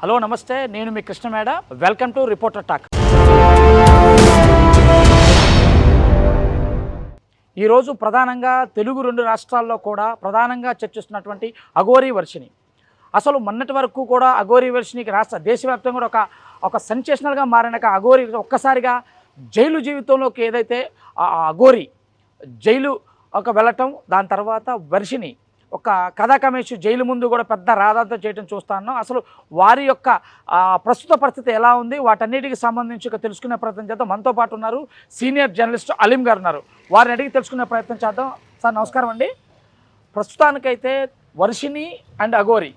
Hello నమస్తే. నేను మీ కృష్ణ మేడ. వెల్కమ్ టు రిపోర్టర్ టాక్ ఈరోజు ప్రధానంగా తెలుగు రెండు రాష్ట్రాల్లో కూడా ప్రధానంగా చర్చిస్తున్నటువంటి అఘోరీ వర్షిని అసలు మొన్నటి వరకు కూడా అఘోరీ వర్షినికి రాష్ట్ర దేశవ్యాప్తంగా కూడా ఒక ఒక సెన్సేషనల్గా మారిన అఘోరి ఒక్కసారిగా జైలు జీవితంలోకి ఏదైతే ఆ అఘోరి జైలు ఒక వెళ్ళటం దాని తర్వాత వర్షిని ఒక కథాకమేష్ జైలు ముందు కూడా పెద్ద రాధాతో చేయడం చూస్తాను అసలు వారి యొక్క ప్రస్తుత పరిస్థితి ఎలా ఉంది? వాటన్నిటికి సంబంధించి తెలుసుకునే ప్రయత్నం చేద్దాం. మనతో పాటు ఉన్నారు సీనియర్ జర్నలిస్ట్ అలీం గారు ఉన్నారు. వారిని అడిగి తెలుసుకునే ప్రయత్నం చేద్దాం. సార్ నమస్కారం అండి. ప్రస్తుతానికైతే వర్షిని అండ్ అఘోరి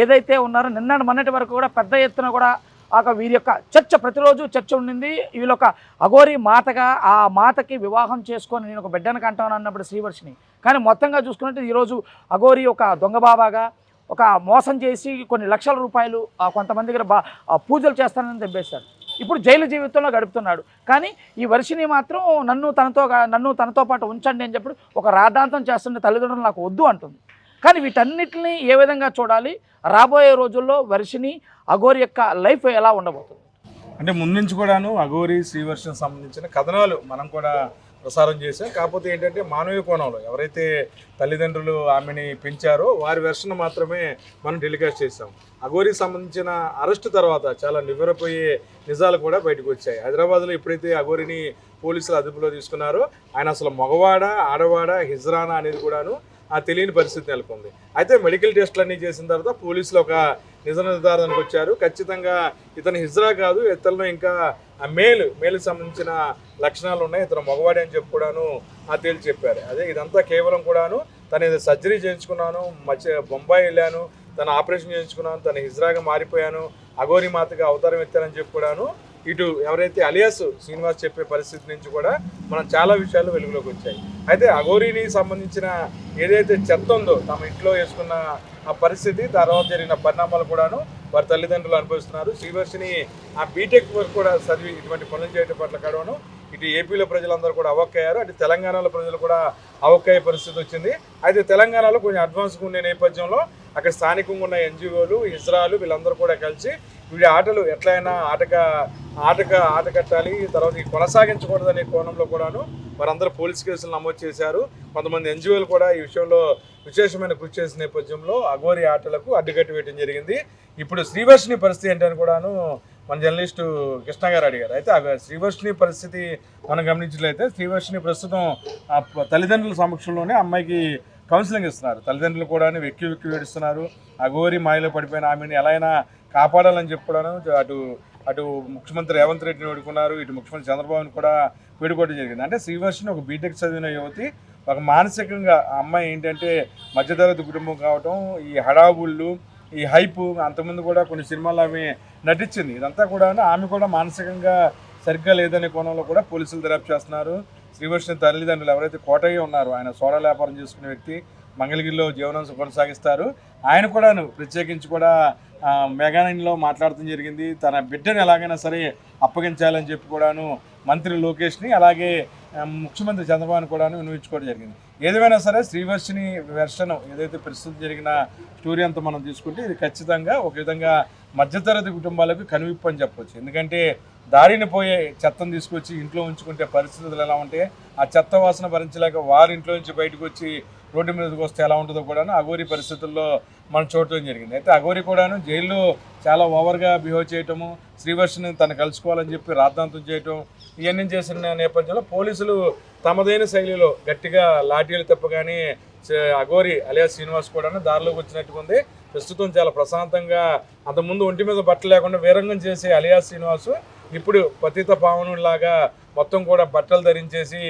ఏదైతే ఉన్నారో నిన్న మొన్నటి వరకు కూడా పెద్ద ఎత్తున కూడా ఒక వీరి యొక్క చర్చ ప్రతిరోజు చర్చ ఉండింది. వీళ్ళొక అఘోరి మాతగా ఆ మాతకి వివాహం చేసుకొని నేను ఒక బిడ్డను కంటాను అన్నప్పుడు శ్రీవర్షిని కానీ మొత్తంగా చూసుకున్నట్టు ఈరోజు అఘోరి ఒక దొంగ బాబాగా ఒక మోసం చేసి కొన్ని లక్షల రూపాయలు ఆ కొంతమంది దగ్గర బా పూజలు చేస్తానని తెంపేశారు ఇప్పుడు జైలు జీవితంలో గడుపుతున్నాడు. కానీ ఈ వర్షిని మాత్రం నన్ను తనతో నన్ను తనతో పాటు ఉంచండి అని చెప్పి ఒక రాద్ధాంతం చేస్తుండే తల్లిదండ్రులు నాకు వద్దు అంటుంది. కానీ వీటన్నిటిని ఏ విధంగా చూడాలి? రాబోయే రోజుల్లో వర్షిని అఘోరి యొక్క లైఫ్ ఎలా ఉండబోతుంది? అంటే ముందు నుంచి కూడాను అఘోరి శ్రీవర్షం సంబంధించిన కథనాలు మనం కూడా ప్రసారం చేసాం కాకపోతే ఏంటంటే మానవీయ కోణంలో ఎవరైతే తల్లిదండ్రులు ఆమెని పెంచారో వారి వెర్షన్ మాత్రమే మనం టెలికాస్ట్ చేసాం అఘోరికి సంబంధించిన అరెస్ట్ తర్వాత చాలా నివ్వెరపోయే నిజాలు కూడా బయటకు వచ్చాయి. హైదరాబాద్లో ఎప్పుడైతే అఘోరిని పోలీసులు అదుపులో తీసుకున్నారో ఆయన అసలు మగవాడ ఆడవాడ హిజ్రానా అనేది కూడాను ఆ తెలియని పరిస్థితి నెలకొంది. అయితే మెడికల్ టెస్ట్లు అన్నీ చేసిన తర్వాత పోలీసులు ఒక నిజ నిర్ధారణకు వచ్చారు. ఖచ్చితంగా ఇతను హిజ్రా కాదు ఇతరులో ఇంకా ఆ మేలు మేలు సంబంధించిన లక్షణాలు ఉన్నాయి. ఇతను మగవాడి అని చెప్పి కూడాను ఆ తేల్చి చెప్పారు. అదే ఇదంతా కేవలం కూడాను తను ఏదో సర్జరీ చేయించుకున్నాను మధ్య బొంబాయి వెళ్ళాను తను ఆపరేషన్ చేయించుకున్నాను తను హిజ్రాగా మారిపోయాను అఘోరి మాతగా అవతారం ఎత్తానని చెప్పి కూడాను ఇటు ఎవరైతే అలియాస్ శ్రీనివాస్ చెప్పే పరిస్థితి నుంచి కూడా మనం చాలా విషయాలు వెలుగులోకి వచ్చాయి. అయితే అఘోరీని సంబంధించిన ఏదైతే చెత్త ఉందో తమ ఇంట్లో వేసుకున్న ఆ పరిస్థితి తర్వాత జరిగిన పరిణామాలు కూడాను వారి తల్లిదండ్రులు అనుభవిస్తున్నారు. శ్రీవర్షిని ఆ బీటెక్ వరకు కూడా చదివి ఇటువంటి పనులు చేయడం పట్ల కడవను ఇటు ఏపీలో ప్రజలందరూ కూడా అవక్కయ్యారు అటు తెలంగాణలో ప్రజలు కూడా అవక్కయ్యే పరిస్థితి వచ్చింది. అయితే తెలంగాణలో కొంచెం అడ్వాన్స్గా ఉండే నేపథ్యంలో అక్కడ స్థానికంగా ఉన్న ఎన్జిఓలు ఇజ్రాలు వీళ్ళందరూ కూడా కలిసి వీడి ఆటలు ఎట్లయినా ఆటక ఆటక ఆట కట్టాలి తర్వాత కొనసాగించకూడదనే కోణంలో కూడాను వారందరూ పోలీస్ కేసులు నమోదు చేశారు. కొంతమంది ఎన్జిఓలు కూడా ఈ విషయంలో విశేషమైన కృషి చేసిన నేపథ్యంలో అఘోరి ఆటలకు అడ్డుకట్టి వేయడం జరిగింది. ఇప్పుడు శ్రీవర్షిని పరిస్థితి ఏంటని కూడాను మన జర్నలిస్టు కృష్ణ గారు అడిగారు. అయితే ఆ శ్రీవర్షిని పరిస్థితి మనం గమనించినట్లయితే శ్రీవర్షిని ప్రస్తుతం ఆ తల్లిదండ్రుల సమక్షంలోనే అమ్మాయికి కౌన్సిలింగ్ ఇస్తున్నారు. తల్లిదండ్రులు కూడా వెక్కి వెక్కి వేడుస్తున్నారు. అఘోరి మాయలో పడిపోయిన ఆమెను ఎలా అయినా కాపాడాలని చెప్పడాను అటు అటు ముఖ్యమంత్రి రేవంత్ రెడ్డిని వేడుకున్నారు ఇటు ముఖ్యమంత్రి చంద్రబాబుని కూడా వేడుకోవడం జరిగింది. అంటే శ్రీవర్షిని ఒక బీటెక్ చదివిన యువతి ఒక మానసికంగా ఆ అమ్మాయి ఏంటంటే మధ్యతరగతి కుటుంబం కావటం ఈ హడావుళ్ళు ఈ హైప్ అంతకుముందు కూడా కొన్ని సినిమాల్లో ఆమె నటించింది. ఇదంతా కూడా ఆమె కూడా మానసికంగా సరిగ్గా లేదనే కోణంలో కూడా పోలీసులు దర్యాప్తు చేస్తున్నారు. శ్రీవర్షిని తల్లిదండ్రులు ఎవరైతే కోటయ్య ఉన్నారో ఆయన సోడా వ్యాపారం చేసుకునే వ్యక్తి మంగళగిరిలో జీవనం కొనసాగిస్తారు. ఆయన కూడాను ప్రత్యేకించి కూడా ఆ, మెగానైన్లో మాట్లాడటం జరిగింది. తన బిడ్డను ఎలాగైనా సరే అప్పగించాలని చెప్పి కూడాను మంత్రి లోకేష్ని అలాగే ముఖ్యమంత్రి చంద్రబాబుని కూడాను వినియోగించుకోవడం జరిగింది. ఏదేమైనా సరే శ్రీవర్షిని వెర్షన్ ఏదైతే ప్రస్తుతం జరిగిన స్టోరీ అంతా మనం తీసుకుంటే ఇది ఖచ్చితంగా ఒక విధంగా మధ్యతరగతి కుటుంబాలకు కనువిప్పు అని చెప్పవచ్చు ఎందుకంటే దారిని పోయే చెత్తను తీసుకొచ్చి ఇంట్లో ఉంచుకుంటే పరిస్థితులు ఎలా ఉంటే ఆ చెత్త వాసన భరించలేక వారి ఇంట్లో నుంచి బయటకు వచ్చి రోడ్డు మీదకి వస్తే ఎలా ఉంటుందో కూడాను అఘోరి పరిస్థితుల్లో మనం చూడటం జరిగింది. అయితే అఘోరి కూడాను జైల్లో చాలా ఓవర్గా బిహేవ్ చేయటము శ్రీవర్షిని తను కలుసుకోవాలని చెప్పి రాద్ధాంతం చేయటం ఇవన్నీ చేసిన నేపథ్యంలో పోలీసులు తమదైన శైలిలో గట్టిగా లాఠీలు తప్ప కానీ అఘోరి అలియా శ్రీనివాస్ కూడా దారిలోకి వచ్చినట్టుగా ఉంది. ప్రస్తుతం చాలా ప్రశాంతంగా అంతకుముందు ఒంటి మీద బట్టలు లేకుండా వీరంగం చేసే అలియా శ్రీనివాస్ ఇప్పుడు పతిత పావనులాగా మొత్తం కూడా బట్టలు ధరించేసి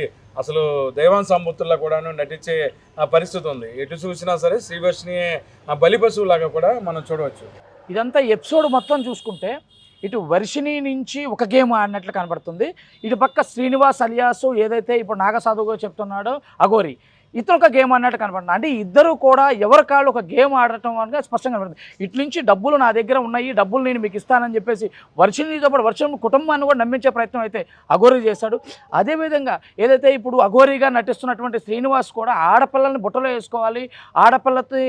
అసలు దైవాన్ సంబుత్తుల్లో కూడాను నటించే పరిస్థితి ఉంది. ఎటు చూసినా సరే శ్రీవర్షిని బలి పశువులాగా కూడా మనం చూడవచ్చు. ఇదంతా ఎపిసోడ్ మొత్తం చూసుకుంటే ఇటు వర్షిని నుంచి ఒక గేమ్ ఆడినట్లు కనబడుతుంది. ఇటు పక్క శ్రీనివాస్ అలియాసు ఏదైతే ఇప్పుడు నాగసాధుగా చెప్తున్నాడో అఘోరి. ఇతను ఒక గేమ్ అన్నట్టు కనపడుతుంది. అంటే ఇద్దరు కూడా ఎవరి కాళ్ళు ఒక గేమ్ ఆడటం అనగా స్పష్టంగా కనపడుతుంది. ఇటు నుంచి డబ్బులు నా దగ్గర ఉన్నాయి డబ్బులు నేను మీకు ఇస్తానని చెప్పేసి వర్షంతో పాటు వర్షం కుటుంబాన్ని కూడా నమ్మించే ప్రయత్నం అయితే అఘోరి చేశాడు. అదేవిధంగా ఏదైతే ఇప్పుడు అఘోరిగా నటిస్తున్నటువంటి శ్రీనివాస్ కూడా ఆడపిల్లల్ని బుట్టలో వేసుకోవాలి ఆడపిల్లతో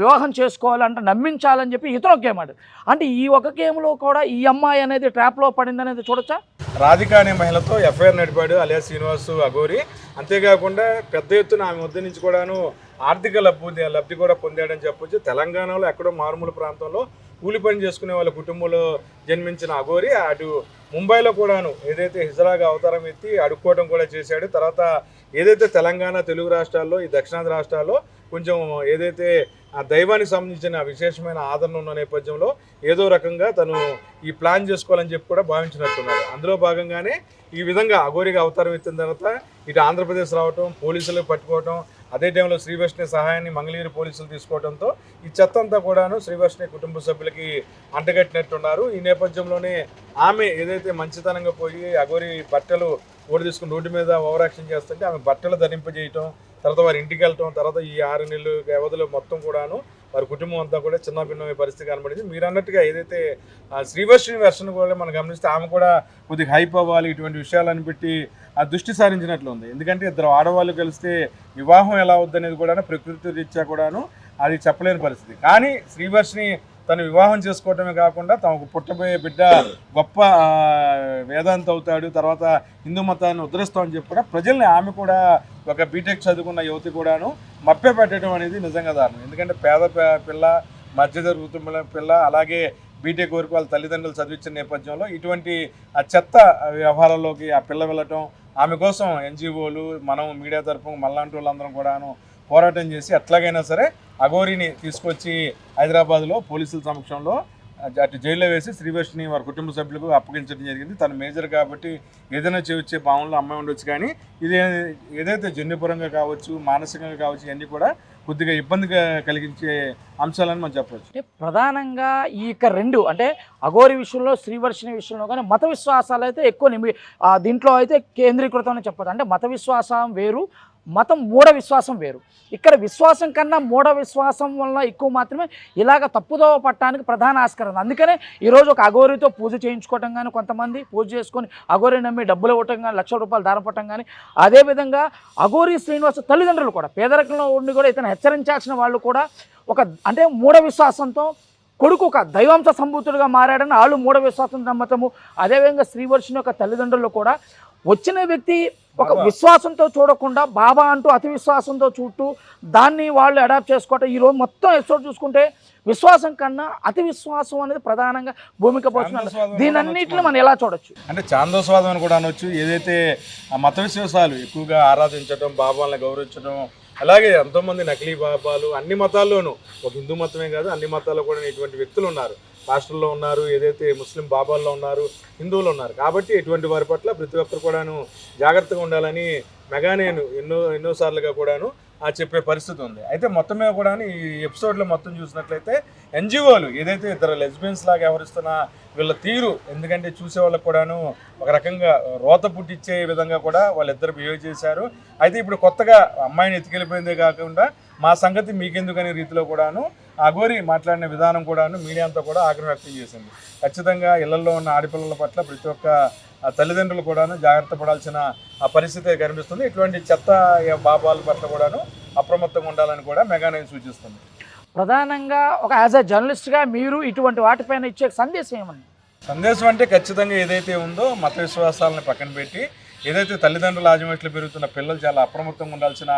వివాహం చేసుకోవాలి అంటే నమ్మించాలని చెప్పి ఇతను ఒక గేమ్ ఆడాడు. అంటే ఈ ఒక గేమ్లో కూడా ఈ అమ్మాయి అనేది ట్రాప్లో పడింది అనేది చూడొచ్చా? రాధిక అనే మహిళతో ఎఫ్ఐఆర్ నడిపాడు అలియా శ్రీనివాస్ అఘోరి. అంతేకాకుండా పెద్ద ఎత్తున ఆమె వద్ద నుంచి కూడాను ఆర్థిక లబ్ధి లబ్ధి కూడా పొందాడని చెప్పొచ్చు. తెలంగాణలో ఎక్కడో మారుమూల ప్రాంతంలో కూలి పని చేసుకునే వాళ్ళ కుటుంబంలో జన్మించిన అఘోరి అటు ముంబైలో కూడాను ఏదైతే హిజరాగా అవతారం ఎత్తి అడుక్కోవడం కూడా చేశాడు. తర్వాత ఏదైతే తెలంగాణ తెలుగు రాష్ట్రాల్లో ఈ దక్షిణాది రాష్ట్రాల్లో కొంచెం ఏదైతే ఆ దైవానికి సంబంధించిన విశేషమైన ఆదరణ ఉన్న నేపథ్యంలో ఏదో రకంగా తను ఈ ప్లాన్ చేసుకోవాలని చెప్పి కూడా భావించినట్టున్నారు. అందులో భాగంగానే ఈ విధంగా అఘోరిగా అవతారం ఎత్తిన తర్వాత ఇటు ఆంధ్రప్రదేశ్ రావటం పోలీసులు పట్టుకోవటం అదే టైంలో శ్రీవష్ణి సహాయాన్ని మంగళగిరి పోలీసులు తీసుకోవడంతో ఈ చెత్త అంతా కూడాను శ్రీవష్ణి కుటుంబ సభ్యులకి అంటగట్టినట్టున్నారు. ఈ నేపథ్యంలోనే ఆమె ఏదైతే మంచితనంగా పోయి అఘోరి బట్టలు ఓడి తీసుకుని రోడ్డు మీద ఓవరాక్షన్ చేస్తుంటే ఆమె బట్టలు ధరింపజేయటం తర్వాత వారి ఇంటికి వెళ్ళటం తర్వాత ఈ ఆరు నెలలు వ్యవధిలో మొత్తం కూడాను వారి కుటుంబం అంతా కూడా చిన్న భిన్నమైన పరిస్థితి కనబడింది. మీరు అన్నట్టుగా ఏదైతే శ్రీవర్షుని శ్రీవర్షిని వెర్షన్ కూడా మనం గమనిస్తే ఆమె కూడా కొద్దిగా హైప్ అవ్వాలి ఇటువంటి విషయాలను పెట్టి ఆ దృష్టి సారించినట్లు ఉంది. ఎందుకంటే ఇద్దరు ఆడవాళ్ళు కలిస్తే వివాహం ఎలా అవుద్దనేది కూడా ప్రకృతి రీత్యా కూడాను అది చెప్పలేని పరిస్థితి. కానీ శ్రీవర్షిని తను వివాహం చేసుకోవటమే కాకుండా తమకు పుట్టబోయే బిడ్డ గొప్ప వేదాంత అవుతాడు తర్వాత హిందూ మతాన్ని ఉద్ధరిస్తామని చెప్పి కూడా ప్రజల్ని ఆమె కూడా ఒక బీటెక్ చదువుకున్న యువతి కూడాను మప్పే పెట్టడం అనేది నిజంగా దారుణం. ఎందుకంటే పేద పిల్ల మధ్యతరగతి కుటుంబం పిల్ల అలాగే బీటెక్ వరకు వాళ్ళ తల్లిదండ్రులు చదివించిన నేపథ్యంలో ఇటువంటి ఆ చెత్త వ్యవహారాల్లోకి ఆ పిల్ల వెళ్ళటం ఆమె కోసం ఎన్జిఓలు మనం మీడియా తరఫు మళ్ళాంటి వాళ్ళందరం కూడాను పోరాటం చేసి ఎట్లాగైనా సరే అఘోరిని తీసుకొచ్చి హైదరాబాద్లో పోలీసుల సమక్షంలో అటు జైల్లో వేసి శ్రీవేష్ని వారి కుటుంబ సభ్యులకు అప్పగించడం జరిగింది. తను మేజర్ కాబట్టి ఏదైనా చేయొచ్చే భావనలో అమ్మాయి ఉండొచ్చు కానీ ఇది ఏదైతే జన్యుపరంగా కావచ్చు మానసికంగా కావచ్చు ఇవన్నీ కూడా కొద్దిగా ఇబ్బందిగా కలిగించే అంశాలని మనం చెప్పవచ్చు అంటే ప్రధానంగా ఈ యొక్క రెండు అంటే అఘోరి విషయంలో శ్రీవర్షిని విషయంలో కానీ మత విశ్వాసాలు అయితే ఎక్కువ నిమి ఆ దీంట్లో అయితే కేంద్రీకృతం అని చెప్పదు అంటే మత విశ్వాసం వేరు మతం మూఢ విశ్వాసం వేరు ఇక్కడ విశ్వాసం కన్నా మూఢ విశ్వాసం వల్ల ఎక్కువ మాత్రమే ఇలాగ తప్పుదోవ పట్టడానికి ప్రధాన ఆస్కారం ఉంది. అందుకనే ఈరోజు ఒక అఘోరితో పూజ చేయించుకోవటం కానీ కొంతమంది పూజ చేసుకొని అఘోరి నమ్మి డబ్బులు ఇవ్వటం కానీ లక్షల రూపాయలు దారపట్టం కానీ అదేవిధంగా అఘోరి శ్రీనివాస తల్లిదండ్రులు కూడా పేదరికంలో ఉండి కూడా ఇతను హెచ్చరించాల్సిన వాళ్ళు కూడా ఒక అంటే మూఢ విశ్వాసంతో కొడుకు ఒక దైవాంశ సంభూతుడుగా మారాడని వాళ్ళు మూఢ విశ్వాసం నమ్మటము అదేవిధంగా శ్రీవర్షుని యొక్క తల్లిదండ్రులు కూడా వచ్చిన వ్యక్తి ఒక. విశ్వాసంతో చూడకుండా బాబా అంటూ అతి విశ్వాసంతో చూస్తూ దాన్ని వాళ్ళు అడాప్ట్ చేసుకోవటం ఈరోజు మొత్తం ఎపిసోడ్ చూసుకుంటే విశ్వాసం కన్నా అతి విశ్వాసం అనేది ప్రధానంగా భూమిక పోషణ చాందస్వాదం దీనన్నిటిని మనం ఎలా చూడొచ్చు? అంటే చాందోస్వాదం అని కూడా అనొచ్చు. ఏదైతే మత విశ్వాసాలు ఎక్కువగా ఆరాధించడం బాబాలను గౌరవించడం అలాగే ఎంతోమంది నకిలీ బాబాలు అన్ని మతాల్లోనూ ఒక హిందూ మతమే కాదు అన్ని మతాల్లో కూడా ఇటువంటి వ్యక్తులు ఉన్నారు. రాష్ట్రంలో ఉన్నారు ఏదైతే ముస్లిం బాబాల్లో ఉన్నారు హిందువులు ఉన్నారు. కాబట్టి ఇటువంటి వారి పట్ల ప్రతి ఒక్కరు కూడాను జాగ్రత్తగా ఉండాలని మెగా నేను ఎన్నో ఎన్నోసార్లుగా కూడాను ఆ చెప్పే పరిస్థితి ఉంది. అయితే మొత్తం మీద కూడా ఈ ఎపిసోడ్లో మొత్తం చూసినట్లయితే ఎన్జిఓలు ఏదైతే ఇద్దరు లెస్బియన్స్ లాగా వ్యవహరిస్తున్న వీళ్ళ తీరు ఎందుకంటే చూసే వాళ్ళకు కూడాను ఒక రకంగా రోత పుట్టించే విధంగా కూడా వాళ్ళిద్దరు బిహేవ్ చేశారు. అయితే ఇప్పుడు కొత్తగా అమ్మాయిని ఎత్తుకెళ్ళిపోయిందే కాకుండా మా సంగతి మీకెందుకనే రీతిలో కూడాను అఘోరి మాట్లాడిన విధానం కూడాను మీడియా అంతా కూడా ఆగ్రహం వ్యక్తం చేసింది. ఖచ్చితంగా ఇళ్ళలో ఉన్న ఆడపిల్లల పట్ల ప్రతి ఒక్క తల్లిదండ్రులు కూడాను జాగ్రత్త పడాల్సిన ఆ పరిస్థితి కనిపిస్తుంది. ఇటువంటి చెత్త బాబాల పట్ల కూడాను అప్రమత్తంగా ఉండాలని కూడా మెగా నైన్ సూచిస్తుంది. ప్రధానంగా ఒక యాజ్ అ జర్నలిస్ట్గా మీరు ఇటువంటి వాటిపైన ఇచ్చే సందేశం ఏమన్నా సందేశం అంటే ఖచ్చితంగా ఏదైతే ఉందో మత విశ్వాసాలను పక్కన పెట్టి ఏదైతే తల్లిదండ్రుల ఆజమాయిట్లు పెరుగుతున్న పిల్లలు చాలా అప్రమత్తంగా ఉండాల్సిన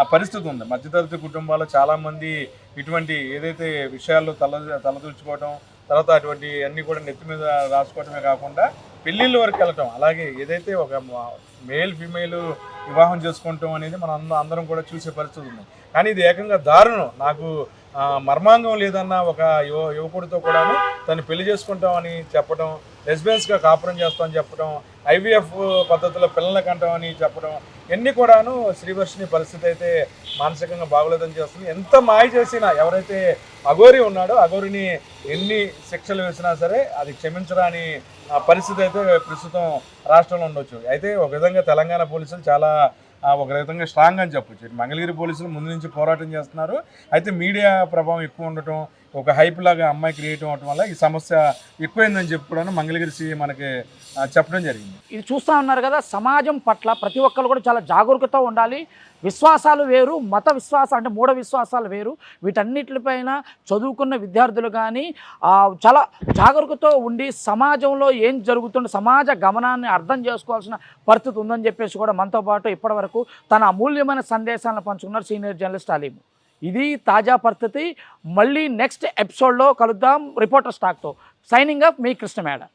ఆ పరిస్థితి ఉంది. మధ్యతరగతి కుటుంబాల్లో చాలామంది ఇటువంటి ఏదైతే విషయాల్లో తల తలదూర్చుకోవడం తర్వాత అటువంటి అన్నీ కూడా నెత్తి మీద రాసుకోవడమే కాకుండా పెళ్ళిళ్ళ వరకు వెళ్ళటం అలాగే ఏదైతే ఒక మేల్ ఫీమేల్ వివాహం చేసుకుంటాం అనేది మనం అందరం అందరం కూడా చూసే పరిస్థితి ఉంది. కానీ ఇది ఏకంగా దారుణం. నాకు మర్మాంగం లేదన్న ఒక యువ యువకుడితో కూడాను తను పెళ్ళి చేసుకుంటామని చెప్పడం లెస్బియన్స్గా కాపురం చేస్తామని చెప్పడం ఐవీఎఫ్ పద్ధతిలో పిల్లల్ని అని చెప్పడం ఇవన్నీ కూడాను శ్రీవర్షిని పరిస్థితి అయితే మానసికంగా బాగోలేదని చేస్తుంది. ఎంత మాయ చేసినా ఎవరైతే అఘోరి ఉన్నాడో అఘోరిని ఎన్ని శిక్షలు వేసినా సరే అది క్షమించరాని ఆ పరిస్థితి అయితే ప్రస్తుతం రాష్ట్రంలో ఉండొచ్చు. అయితే ఒక విధంగా తెలంగాణ పోలీసులు చాలా ఒక రకంగా స్ట్రాంగ్ అని చెప్పొచ్చు. మంగళగిరి పోలీసులు ముందు నుంచి పోరాటం చేస్తున్నారు. అయితే మీడియా ప్రభావం ఎక్కువ ఉండటం ఒక హైప్ లాగా అమ్మాయి క్రియేట్ అవటం వల్ల ఈ సమస్య ఎక్కువైందని చెప్పి కూడా మంగళగిరి సీఎం మనకి చెప్పడం జరిగింది. ఇది చూస్తూ ఉన్నారు కదా సమాజం పట్ల ప్రతి ఒక్కరు కూడా చాలా జాగరూకత ఉండాలి. విశ్వాసాలు వేరు మత విశ్వాసాలు అంటే మూఢ విశ్వాసాలు వేరు. వీటన్నిటిపైన చదువుకున్న విద్యార్థులు కానీ చాలా జాగరూకతో ఉండి సమాజంలో ఏం జరుగుతుందో సమాజ గమనాన్ని అర్థం చేసుకోవాల్సిన పరిస్థితి ఉందని చెప్పేసి కూడా మనతో పాటు ఇప్పటివరకు తన అమూల్యమైన సందేశాలను పంచుకున్నారు సీనియర్ జర్నలిస్ట్ అలీము. ఇది తాజా పరిస్థితి. మళ్ళీ నెక్స్ట్ ఎపిసోడ్లో కలుద్దాం రిపోర్టర్ స్టాక్తో. సైనింగ్ అప్ మీ కృష్ణ మేడం